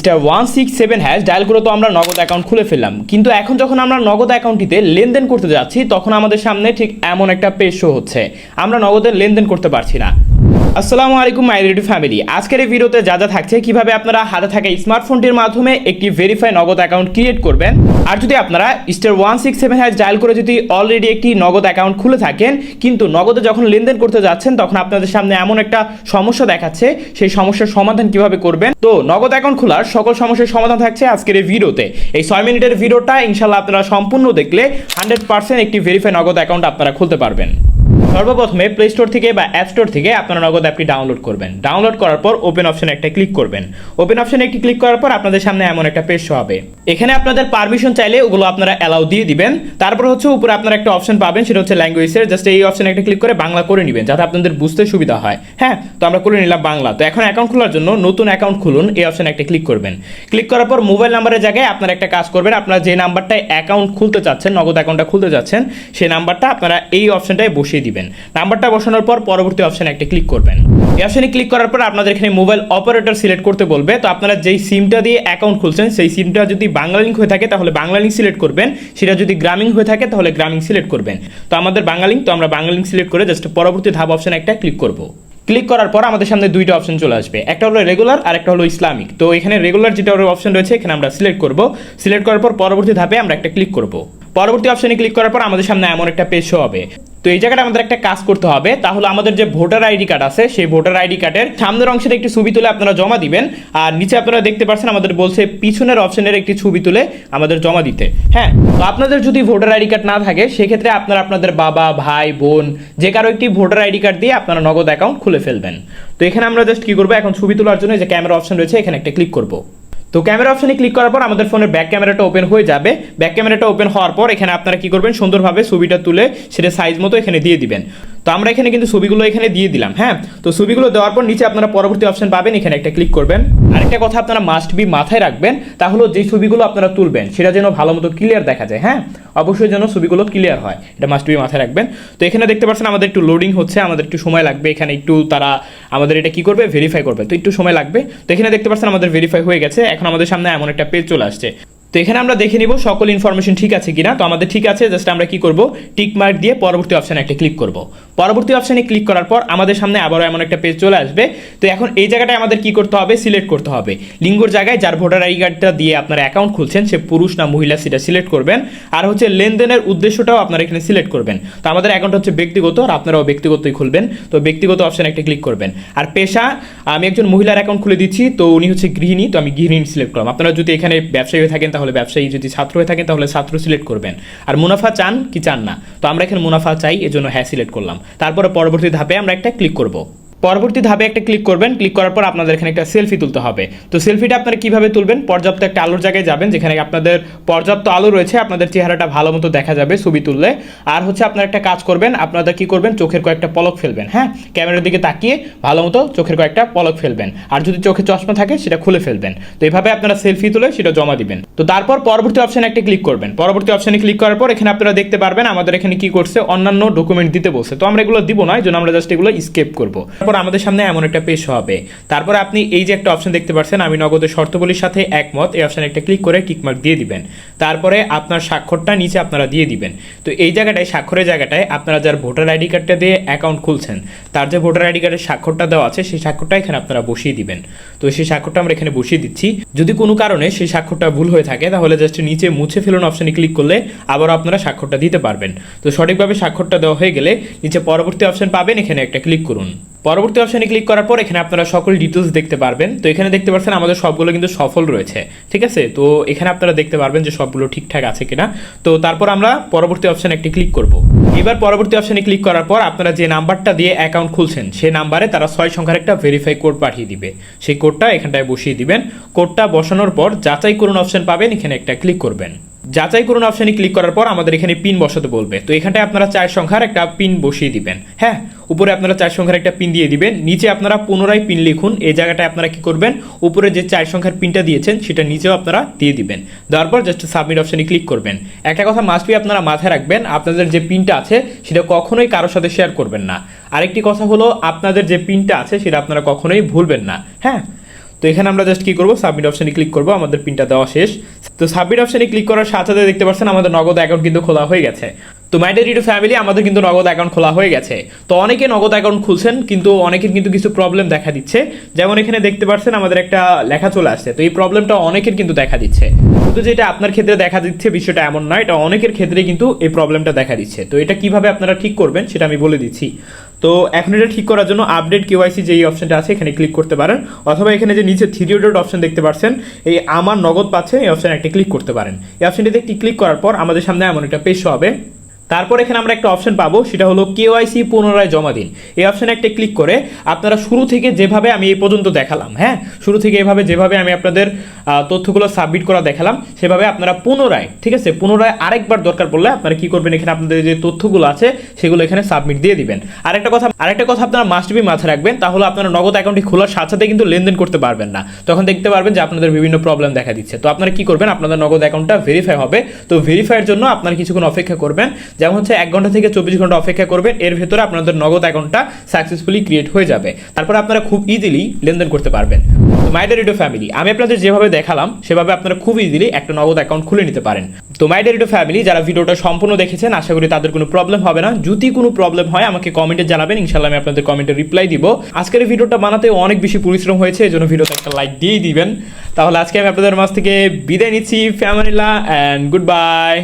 Star one six seven hash dial করে তো আমরা নগদ অ্যাকাউন্ট খুলে ফেললাম। কিন্তু এখন যখন আমরা নগদ অ্যাকাউন্টটিতে লেনদেন করতে যাচ্ছি, তখন আমাদের সামনে ঠিক এমন একটা পেশ শো হচ্ছে। আমরা নগদের লেনদেন করতে পারছি না। আসসালামু আলাইকুম মাই রেডি ফ্যামিলি আজকের এই ভিডিওতে যা যা থাকছে, কীভাবে আপনারা হাতে থাকা স্মার্টফোনটির মাধ্যমে একটি ভেরিফাই নগদ অ্যাকাউন্ট ক্রিয়েট করবেন, আর যদি আপনারা star one six seven hash dial করে যদি অলরেডি একটি নগদ অ্যাকাউন্ট খুলে থাকেন, কিন্তু নগদে যখন লেনদেন করতে যাচ্ছেন, তখন আপনাদের সামনে এমন একটা সমস্যা দেখাচ্ছে, সেই সমস্যার সমাধান কীভাবে করবেন? তো, নগদ অ্যাকাউন্ট খোলার সকল সমস্যার সমাধান থাকছে আজকের এই ভিডিওতে। এই ছয় মিনিটের ভিডিওটা ইনশাল্লাহ আপনারা সম্পূর্ণ দেখলে হান্ড্রেড পার্সেন্ট একটি ভেরিফাই নগদ অ্যাকাউন্ট আপনারা খুলতে পারবেন। সর্বপ্রথমে প্লে স্টোর থেকে বা অ্যাপ স্টোর থেকে আপনারা নগদ অ্যাপটি ডাউনলোড করবেন। ডাউনলোড করার পর ওপেন অপশনে একটা ক্লিক করবেন। ওপেন অপশনে একটি ক্লিক করার পর আপনাদের সামনে এমন একটা পেজ হবে। এখানে আপনাদের পারমিশন চাইলে ওগুলো আপনারা অ্যালাউ দিয়ে দিবেন। তারপর হচ্ছে উপরে আপনারা একটা অপশন পাবেন, সেটা হচ্ছে ল্যাঙ্গুয়েজের জাস্ট এই অপশনে একটা ক্লিক করে বাংলা করে নেবেন, যাতে আপনাদের বুঝতে সুবিধা হয়। হ্যাঁ তো আমরা করে নিলাম বাংলা। তো এখন অ্যাকাউন্ট খোলার জন্য নতুন অ্যাকাউন্ট খুলুন, এই অপশনে একটা ক্লিক করবেন। ক্লিক করার পর মোবাইল নাম্বারের জায়গায় আপনারা একটা কাজ করবেন। আপনারা যে নাম্বারটায় অ্যাকাউন্ট খুলতে চাচ্ছেন, নগদ অ্যাকাউন্টটা খুলতে চাচ্ছেন, সেই নাম্বারটা আপনারা এই অপশনটায় বসিয়ে দিবেন। নাম্বারটা বসানোর পর পরবর্তী অপশনে একটা ক্লিক করবেন। এই অপশনে ক্লিক করার পর আপনাদের এখানে মোবাইল অপারেটর সিলেক্ট করতে বলবে। তো আপনারা যেই সিমটা দিয়ে অ্যাকাউন্ট খুলছেন, সেই সিমটা যদি বাংলা লিঙ্ক হয়ে থাকে, তাহলে বাংলা লিঙ্ক সিলেক্ট করবেন। সেটা যদি গ্রামীণ হয়ে থাকে, তাহলে গ্রামীণ সিলেক্ট করবেন। তো আমাদের বাংলা লিঙ্ক তো আমরা বাংলা লিঙ্ক সিলেক্ট করে জাস্ট পরবর্তী ধাপ অপশনে একটা ক্লিক করব। ক্লিক করার পর আমাদের সামনে দুইটা অপশন চলে আসবে। একটা হলো রেগুলার আর একটা হলো ইসলামিক। তো এখানে রেগুলার যেটা অপশন রয়েছে, এখানে আমরা সিলেক্ট করব। সিলেক্ট করার পর পরবর্তী ধাপে আমরা একটা ক্লিক করব। পরবর্তী অপশনে ক্লিক করার পর আমাদের সামনে এমন একটা পেজ হবে। তো এই জায়গাটা আমাদের একটা কাজ করতে হবে। তাহলে আমাদের যে ভোটার আইডি কার্ড আছে, সেই ভোটার আইডি কার্ডের সামনের অংশের একটি ছবি তুলে আপনারা জমা দিবেন। আর নিচে আপনারা দেখতে পাচ্ছেন আমাদের বলছে পিছনের অপশনের একটি ছবি তুলে আমাদের জমা দিতে। হ্যাঁ তো আপনাদের যদি ভোটার আইডি কার্ড না থাকে, সেক্ষেত্রে আপনারা আপনাদের বাবা, ভাই, বোন, যে কারও একটি ভোটার আইডি কার্ড দিয়ে আপনারা নগদ অ্যাকাউন্ট খুলে ফেলবেন। তো এখানে আমরা জাস্ট কি করব? এখন ছবি তোলার জন্য যে ক্যামেরা অপশন রয়েছে, এখানে একটা ক্লিক করব। তো ক্যামেরা অপশনে ক্লিক করার পর আমাদের ফোনের ব্যাক ক্যামেরাটা ওপেন হয়ে যাবে। ব্যাক ক্যামেরাটা ওপেন হওয়ার পর এখানে আপনারা কি করবেন? সুন্দরভাবে ছবিটা তুলে সেটা সাইজ মতো এখানে দিয়ে দিবেন। তো আমরা এখানে কিন্তু ছবিগুলো এখানে দিয়ে দিলাম হ্যাঁ? তো ছবিগুলো দেওয়ার পর নিচে আপনারা পরবর্তী অপশন পাবেন, এখানে একটা ক্লিক করবেন। আরেকটা কথা আপনারা মাস্ট বি মাথায় রাখবেন তাহলে যে ছবিগুলো আপনারা তুলবেন, সেটা যেন ভালো মতো ক্লিয়ার দেখা যায় হ্যাঁ? অবশ্যই যেন ছবিগুলো ক্লিয়ার হয়, এটা মাস্ট বি মাথায় রাখবেন। তো এখানে দেখতে পাচ্ছেন আমাদের একটু লোডিং হচ্ছে, আমাদের একটু সময় লাগবে, এখানে একটু তারা আমাদের এটা কি করবে? ভেরিফাই করবে, তো একটু সময় লাগবে। তো এখানে দেখতে পাচ্ছেন আমাদের ভেরিফাই হয়ে গেছে, এখন আমাদের সামনে এমন একটা পেজ চলে আসছে। তো এখানে আমরা দেখে নিব সকল ইনফরমেশন ঠিক আছে কিনা। তো আমাদের ঠিক আছে জাস্ট আমরা কি করব? টিক মার্ক দিয়ে পরবর্তী অপশানে একটা ক্লিক করব। পরবর্তী অপশানে ক্লিক করার পর আমাদের সামনে আবারও এমন একটা পেজ চলে আসবে। তো এখন এই জায়গাটায় আমাদের কি করতে হবে? সিলেক্ট করতে হবে। লিঙ্গর জায়গায় যার ভোটার আইডি কার্ডটা দিয়ে আপনার অ্যাকাউন্ট খুলছেন, সে পুরুষ না মহিলা সেটা সিলেক্ট করবেন। আর হচ্ছে লেনদেনের উদ্দেশ্যটাও আপনারা এখানে সিলেক্ট করবেন। তো আমাদের অ্যাকাউন্ট হচ্ছে ব্যক্তিগত, আর আপনারাও ব্যক্তিগতই খুলবেন। তো ব্যক্তিগত অপশানে একটা ক্লিক করবেন। আর পেশা, আমি একজন মহিলার অ্যাকাউন্ট খুলে দিচ্ছি, তো উনি হচ্ছে গৃহিণী, তো আমি গৃহিণী সিলেক্ট করলাম। আপনারা যদি এখানে ব্যবসায়ী থাকেন তাহলে ব্যবসায়ী যদি ছাত্র হয়ে থাকেন তাহলে ছাত্র সিলেক্ট করবেন। আর মুনাফা চান কি চান না? তো আমরা এখানে মুনাফা চাই, এজন্য হ্যাঁ সিলেক্ট করলাম। তারপরে পরবর্তী ধাপে আমরা একটা ক্লিক করব। পরবর্তী ধাপে একটা ক্লিক করবেন ক্লিক করার পর আপনাদের এখানে একটা সেলফি তুলতে হবে। তো সেলফিটা আপনারা কীভাবে তুলবেন? পর্যাপ্ত একটা আলোর জায়গায় যাবেন, যেখানে আপনাদের পর্যাপ্ত আলো রয়েছে, আপনাদের চেহারাটা ভালো মতো দেখা যাবে ছবি তুললে। আর হচ্ছে আপনারা একটা কাজ করবেন, আপনারা কি করবেন? চোখের কয়েকটা পলক ফেলবেন হ্যাঁ? ক্যামেরার দিকে তাকিয়ে ভালো মতো চোখের কয়েকটা পলক ফেলবেন। আর যদি চোখে চশমা থাকে, সেটা খুলে ফেলবেন। তো এইভাবে আপনারা সেলফি তুলে সেটা জমা দিবেন। তো তারপর পরবর্তী অপশানে একটা ক্লিক করবেন। পরবর্তী অপশানে ক্লিক করার পর এখানে আপনারা দেখতে পারবেন, আমাদের এখানে কি করছে? অন্যান্য ডকুমেন্ট দিতে বলছে। তো আমরা এগুলো দিব না, এই জন্য আমরা জাস্ট এগুলো স্কেপ করব। তারপর আমাদের সামনে এমন একটা পেশ হবে। তারপর আপনি এই যে একটা অপশন দেখতে পাচ্ছেন, আমি নগদের শর্তবলীর সাথে একমত। এই অপশানে একটা ক্লিক করে টিকমার্ক দিয়ে দিবেন। তারপরে আপনার স্বাক্ষরটা নিচে আপনারা দিয়ে দিবেন। তো এই জায়গাটায়, স্বাক্ষরের জায়গাটায় আপনারা যার ভোটার আইডি কার্ডটা দিয়ে অ্যাকাউন্ট খুলছেন তার যে ভোটার আইডি কার্ডের স্বাক্ষরটা দেওয়া আছে, সেই স্বাক্ষরটা এখানে আপনারা বসিয়ে দিবেন। তো সেই স্বাক্ষরটা আমরা এখানে বসিয়ে দিচ্ছি। যদি কোনো কারণে সেই স্বাক্ষরটা ভুল হয়ে থাকে, তাহলে জাস্ট নিচে মুছে ফেলুন অপশানে ক্লিক করলে আবারও আপনারা স্বাক্ষরটা দিতে পারবেন। তো সঠিকভাবে স্বাক্ষরটা দেওয়া হয়ে গেলে নিচে পরবর্তী অপশন পাবেন, এখানে একটা ক্লিক করুন। পরবর্তী অপশানে ক্লিক করার পর এখানে আপনারা সকল ডিটেলস দেখতে পারবেন। তো এখানে দেখতে পাচ্ছেন আমাদের সবগুলো কিন্তু সফল রয়েছে, ঠিক আছে? তো এখানে আপনারা দেখতে পারবেন যে সবগুলো ঠিকঠাক আছে কিনা। তো তারপর আমরা পরবর্তী অপশানে একটি ক্লিক করব। এবার পরবর্তী অপশানে ক্লিক করার পর আপনারা যে নাম্বারটা দিয়ে অ্যাকাউন্ট খুলছেন সেই নাম্বারে তারা ছয় সংখ্যার একটা ভেরিফাই কোড পাঠিয়ে দিবে। সেই কোডটা এখানটায় বসিয়ে দিবেন। কোডটা বসানোর পর যাচাই করুন অপশন পাবেন, এখানে একটা ক্লিক করবেন। যাচাই করুন অপশানে ক্লিক করার পর আমাদের এখানে পিন বসাতে বলবে। তো এখানটায় আপনারা চার সংখ্যার একটা পিন বসিয়ে দিবেন। হ্যাঁ? উপরে আপনারা চার সংখ্যার একটা পিন দিয়ে দিবেন, নিচে আপনারা পুনরায় পিন লিখুন, এই জায়গাটায় আপনারা কি করবেন, উপরে যে চার সংখ্যার পিনটা দিয়েছেন, সেটা নিচেও আপনারা দিয়ে দিবেন। দেওয়ার পর জাস্ট সাবমিট অপশানে ক্লিক করবেন। একটা কথা মাস্ট বি আপনারা মাথায় রাখবেন, আপনাদের যে পিনটা আছে, সেটা কখনোই কারোর সাথে শেয়ার করবেন না। আরেকটি কথা হলো, আপনাদের যে পিনটা আছে, সেটা আপনারা কখনোই ভুলবেন না। হ্যাঁ? তো এখানে আমরা জাস্ট কি করব সাবমিট অপশানে ক্লিক করব, আমাদের পিনটা দেওয়া শেষ। তো সাবমিট অপশানে ক্লিক করার সাথে সাথে দেখতে পাচ্ছেন, আমাদের নগদ অ্যাকাউন্ট কিন্তু খোলা হয়ে গেছে। তো মাইডের ইটু ফ্যামিলি আমাদের কিন্তু নগদ অ্যাকাউন্ট খোলা হয়ে গেছে। তো অনেকে নগদ অ্যাকাউন্ট খুলছেন, কিন্তু অনেকের কিন্তু কিছু প্রবলেম দেখা দিচ্ছে। যেমন এখানে দেখতে পাচ্ছেন আমাদের একটা লেখা চলে আসছে। তো এই প্রবলেমটা অনেকের কিন্তু দেখা দিচ্ছে। শুধু যেটা আপনার ক্ষেত্রে দেখা দিচ্ছে, বিষয়টা এমন নয়, এটা অনেকের ক্ষেত্রে কিন্তু এই প্রবলেমটা দেখা দিচ্ছে। তো এটা কীভাবে আপনারা ঠিক করবেন, সেটা আমি বলে দিচ্ছি। তো এখন এটা ঠিক করার জন্য আপডেট কেওয়াইসি যে এই অপশনটা আছে, এখানে ক্লিক করতে পারেন। অথবা এখানে যে নিচে থ্রি ডট অপশন দেখতে পাচ্ছেন এই আমার নগদ পাচ্ছে, এই অপশনে একটা ক্লিক করতে পারেন। এই অপশনটিতে একটি ক্লিক করার পর আমাদের সামনে এমন একটা পেশ হবে। তারপর এখানে আমরা একটা অপশন পাবো, সেটা হলো কেওয়াইসি পুনরায় জমা দিন। এই অপশানে একটা ক্লিক করে আপনারা শুরু থেকে যেভাবে আমি এই পর্যন্ত দেখালাম হ্যাঁ? শুরু থেকে এভাবে যেভাবে আমি আপনাদের তথ্যগুলো সাবমিট করা দেখালাম। সেভাবে আপনারা পুনরায়, ঠিক আছে? পুনরায় আরেকবার দরকার পড়লে আপনারা কি করবেন? এখানে আপনাদের যে তথ্যগুলো আছে, সেগুলো এখানে সাবমিট দিয়ে দিবেন। আরেকটা কথা আরেকটা কথা আপনারা মাস্ট বি মাথায় রাখবেন, তাহলে আপনারা নগদ অ্যাকাউন্টটি খোলার সাথে সাথে কিন্তু লেনদেন করতে পারবেন না। তখন দেখতে পারবেন যে আপনাদের বিভিন্ন প্রবলেম দেখা দিচ্ছে। তো আপনারা কি করবেন? আপনাদের নগদ অ্যাকাউন্টটা ভেরিফাই হবে। তো ভেরিফাইয়ের জন্য আপনারা কিছুক্ষণ অপেক্ষা করবেন। যেমন হচ্ছে এক ঘণ্টা থেকে চব্বিশ ঘণ্টা অপেক্ষা করবেন। এর ভেতরে আপনাদের নগদ অ্যাকাউন্টটা সাকসেসফুলি ক্রিয়েট হয়ে যাবে। তারপর আপনারা খুব ইজিলি লেনদেন করতে পারবেন। মাইডার রিডো ফ্যামিলি আমি আপনাদের যেভাবে দেখালাম, সেভাবে আপনারা খুব ইজিলি একটা নগদ অ্যাকাউন্ট খুলে নিতে পারেন। তো মাইডার রিডো ফ্যামিলি যারা ভিডিওটা সম্পূর্ণ দেখেছেন, আশা করি তাদের কোনো প্রবলেম হবে না। যদি কোনো প্রবলেম হয়, আমাকে কমেন্টে জানাবেন ইনশাল্লাহ আমি আপনাদের কমেন্টে রিপ্লাই দিব। আজকের এই ভিডিওটা বানাতে অনেক বেশি পরিশ্রম হয়েছে এই জন্য ভিডিওতে একটা লাইক দিয়েই দিবেন। তাহলে আজকে আমি আপনাদের মাছ থেকে বিদায় নিচ্ছি ফ্যামিলা অ্যান্ড গুড বাই